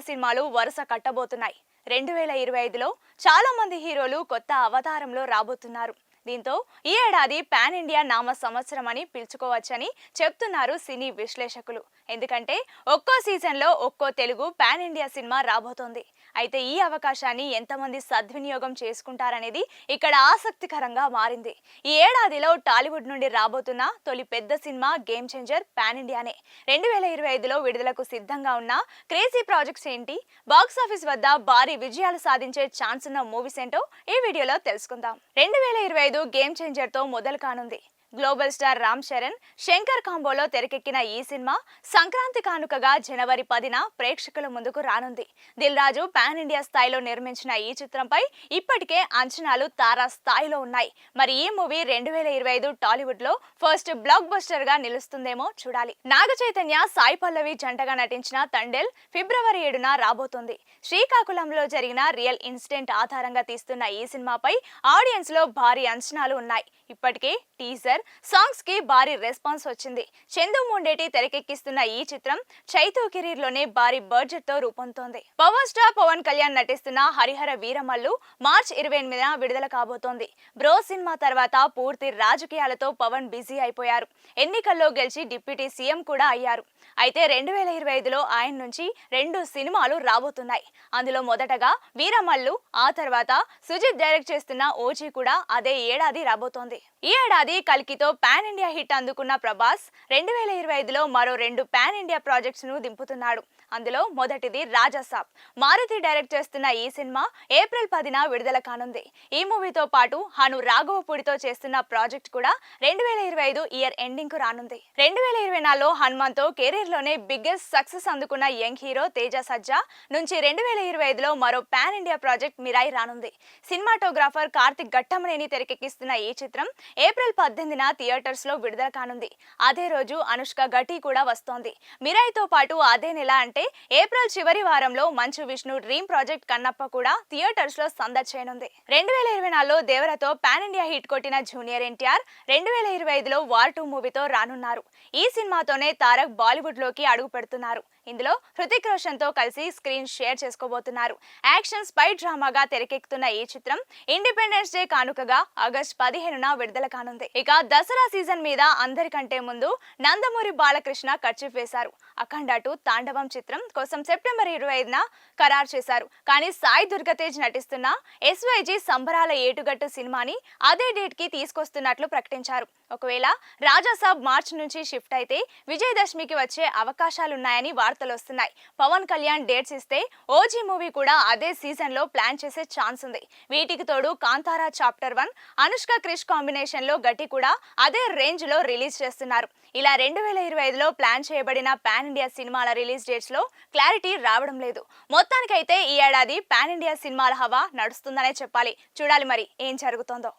సినిమాలు వరుస కట్టబోతున్నాయి. రెండు వేల ఇరవై ఐదులో చాలా మంది హీరోలు కొత్త అవతారంలో రాబోతున్నారు. దీంతో ఈ ఏడాది పాన్ ఇండియా నామ సంవత్సరం అని పిలుచుకోవచ్చని చెప్తున్నారు సినీ విశ్లేషకులు. ఎందుకంటే ఒక్కో సీజన్లో ఒక్కో తెలుగు పాన్ ఇండియా సినిమా రాబోతోంది. అయితే ఈ అవకాశాన్ని ఎంతమంది సద్వినియోగం చేసుకుంటారనేది ఇక్కడ ఆసక్తికరంగా మారింది. ఈ ఏడాదిలో టాలీవుడ్ నుండి రాబోతున్న తొలి పెద్ద సినిమా గేమ్ చేంజర్ పాన్ ఇండియానే. రెండు వేల ఇరవై ఐదులో విడుదలకు సిద్ధంగా ఉన్న క్రేజీ ప్రాజెక్ట్స్ ఏంటి? బాక్స్ ఆఫీస్ వద్ద భారీ విజయాలు సాధించే ఛాన్స్ ఉన్న మూవీస్ ఏంటో ఈ వీడియోలో తెలుసుకుందాం. రెండు వేల ఇరవై ఐదు గేమ్ చేంజర్తో మొదలు కానుంది. గ్లోబల్ స్టార్ రామ్ చరణ్ శంకర్ కాంబోలో తెరకెక్కిన ఈ సినిమా సంక్రాంతి కానుకగా జనవరి పదిన ప్రేక్షకుల ముందుకు రానుంది. దిల్ రాజు పాన్ ఇండియా స్థాయిలో నిర్మించిన ఈ చిత్రంపై ఇప్పటికే అంచనాలు తారా స్థాయిలో ఉన్నాయి. మరి ఈ మూవీ రెండు వేల ఇరవై ఐదు టాలీవుడ్లో ఫస్ట్ బ్లాక్ బస్టర్గా నిలుస్తుందేమో చూడాలి. నాగ చైతన్య సాయి పల్లవి జంటగా నటించిన తండేల్ ఫిబ్రవరి ఏడున రాబోతుంది. శ్రీకాకుళంలో జరిగిన రియల్ ఇన్సిడెంట్ ఆధారంగా తీస్తున్న ఈ సినిమాపై ఆడియన్స్లో భారీ అంచనాలు ఉన్నాయి. ఇప్పటికే టీజర్ సాంగ్స్కి భారీ రెస్పాన్స్ వచ్చింది. చందు ముండేటి తెరకెక్కిస్తున్న ఈ చిత్రం చైతూ కెరీర్లోనే భారీ బడ్జెట్తో రూపొందుతోంది. పవర్ స్టార్ పవన్ కళ్యాణ్ నటిస్తున్న హరిహర వీరమల్లు మార్చ్ ఇరవై ఎనిమిదిన విడుదల కాబోతోంది. బ్రో సినిమా తర్వాత పూర్తి రాజకీయాలతో పవన్ బిజీ అయిపోయారు. ఎన్నికల్లో గెలిచి డిప్యూటీ సీఎం కూడా అయ్యారు. అయితే రెండు వేల ఇరవై ఐదులో ఆయన నుంచి రెండు సినిమాలు రాబోతున్నాయి. అందులో మొదటగా వీరమల్లు ఆ తర్వాత సుజిత్ డైరెక్ట్ చేస్తున్న ఓజీ కూడా అదే ఏడాది రాబోతోంది. ఈ ఏడాది కల్కితో పాన్ ఇండియా హిట్ అందుకున్న ప్రభాస్ రెండు వేల ఇరవై ఐదులో మరో రెండు పాన్ ఇండియా ప్రాజెక్ట్స్ను దింపుతున్నాడు. అందులో మొదటిది రాజాసాబ్ మారుతి డైరెక్ట్ చేస్తున్న ఈ సినిమా ఏప్రిల్ పదిన విడుదల కానుంది. ఈ మూవీతో పాటు హను రాఘవపూడితో చేస్తున్న ప్రాజెక్ట్ కూడా రెండు వేల ఇరవై ఐదు ఇయర్ ఎండింగ్కు రానుంది. రెండు వేల ఇరవై నాలుగులో హనుమాన్తో కెరీర్లోనే బిగ్గెస్ట్ సక్సెస్ అందుకున్న యంగ్ హీరో తేజ సజ్జా నుంచి రెండు వేల ఇరవై ఐదులో మరో పాన్ ఇండియా ప్రాజెక్ట్ మిరాయి రానుంది. సినిమాటోగ్రాఫర్ కార్తిక్ ఘట్టమనేని తెరకెక్కిస్తున్న ఈ చిత్రం ఏప్రిల్ పద్దెనిమిదిన థియేటర్స్లో విడుదల కానుంది. అదే రోజు అనుష్క ఘటి కూడా వస్తోంది. మిరాయితో పాటు అదే నెల అంటే ఏప్రిల్ చివరి వారంలో మంచు విష్ణు డ్రీమ్ ప్రాజెక్ట్ కన్నప్ప కూడా థియేటర్స్లో సందడి చేయనుంది. రెండు వేల ఇరవై నాలుగులో దేవరతో పాన్ ఇండియా హిట్ కొట్టిన జూనియర్ ఎన్టీఆర్ రెండు వేల ఇరవై ఐదులో వార్ టూ మూవీతో రానున్నారు. ఈ సినిమాతోనే తారక్ బాలీవుడ్లోకి అడుగు పెడుతున్నారు. ఇందులో హృతిక్ రోషన్తో కలిసి స్క్రీన్ షేర్ చేసుకోబోతున్నారు. యాక్షన్ స్పై డ్రామాగా తెరకెక్కుతున్న ఈ చిత్రం ఇండిపెండెన్స్ డే కానుకగా ఆగస్ట్ పదిహేనున విడుదల కానుంది. ఇక దసరా సీజన్ మీద అందరికంటే ముందు నందమూరి బాలకృష్ణ ఖర్చు వేశారు. అఖండటు తాండవం చిత్రం కోసం సెప్టెంబర్ ఇరవై ఐదున ఖరారు చేశారు. కానీ సాయి దుర్గతేజ్ నటిస్తున్న ఎస్వైజీ సంబరాల ఏటుగట్టు సినిమాని అదే డేట్కి తీసుకొస్తున్నట్లు ప్రకటించారు. ఒకవేళ రాజాసాబ్ మార్చ్ నుంచి షిఫ్ట్ అయితే విజయదశమికి వచ్చే అవకాశాలున్నాయని వార్తలు వస్తున్నాయి పవన్ కళ్యాణ్ డేట్స్ ఇస్తే ఓజీ మూవీ కూడా అదే సీజన్లో ప్లాన్ చేసే ఛాన్స్ ఉంది. వీటికి తోడు కాంతారా చాప్టర్ వన్ అనుష్క క్రిష్ కాంబినేషన్లో గట్టి కూడా అదే రేంజ్లో రిలీజ్ చేస్తున్నారు. ఇలా రెండు వేల ఇరవై ఐదులో ప్లాన్ చేయబడిన పాన్ ఇండియా సినిమాల రిలీజ్ డేట్స్లో క్లారిటీ రావడం లేదు. మొత్తానికైతే ఈ ఏడాది పాన్ ఇండియా సినిమాల హవా నడుస్తుందనే చెప్పాలి. చూడాలి మరి ఏం జరుగుతుందో.